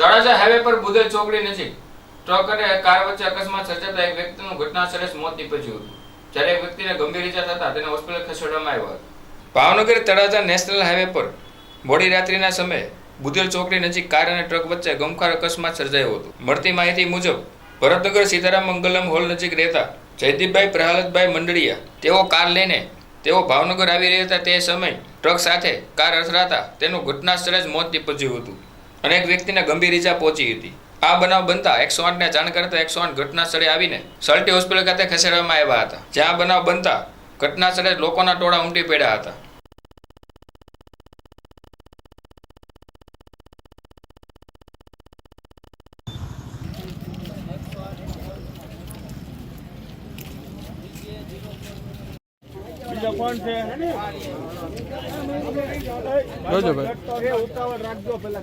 Talaja highway પર બુધે ચોકડી નજીક ટ્રક અને કાર વચ્ચે અકસ્માત સર્જાતા એક વ્યક્તિનું ઘટના સ્થળે જ મોત નીપજ્યું હતું. જ્યારે એક વ્યક્તિને ગંભીર ઇજા થતા તેને હોસ્પિટલ ખસેડવામાં આવ્યો હતો. ભાવનગર તળાજા નેશનલ હાઈવે પર મોડી રાત્રિના સમયે બુધેલ ચોકડી નજીક કાર અને ટ્રક વચ્ચે ગમખાર અકસ્માત સર્જાયો હતો. મળતી માહિતી મુજબ, ભરતનગર સીતારામ મંગલમ હોલ નજીક રહેતા જયદીપભાઈ પ્રહલાદભાઈ મંડળિયા તેઓ કાર લઈને તેઓ ભાવનગર આવી રહ્યા હતા. તે સમયે ટ્રક સાથે કાર અથડાતા તેનું ઘટના સ્થળે જ મોત નીપજ્યું હતું. અને એક વ્યક્તિને ગંભીર ઈજા પહોંચી હતી. આ બનાવ બનતા એકસો આઠને જાણ કરતા એકસો આઠ ઘટના સ્થળે આવીને સલ્ટી હોસ્પિટલ ખાતે ખસેડવામાં આવ્યા હતા. જ્યાં બનાવ બનતા ઘટના સ્થળે લોકોના ટોળા ઉમટી પડ્યા હતા. બીજા કોણ છે? જોજો ભાઈ. ઉતાવળ રાખજો પેલા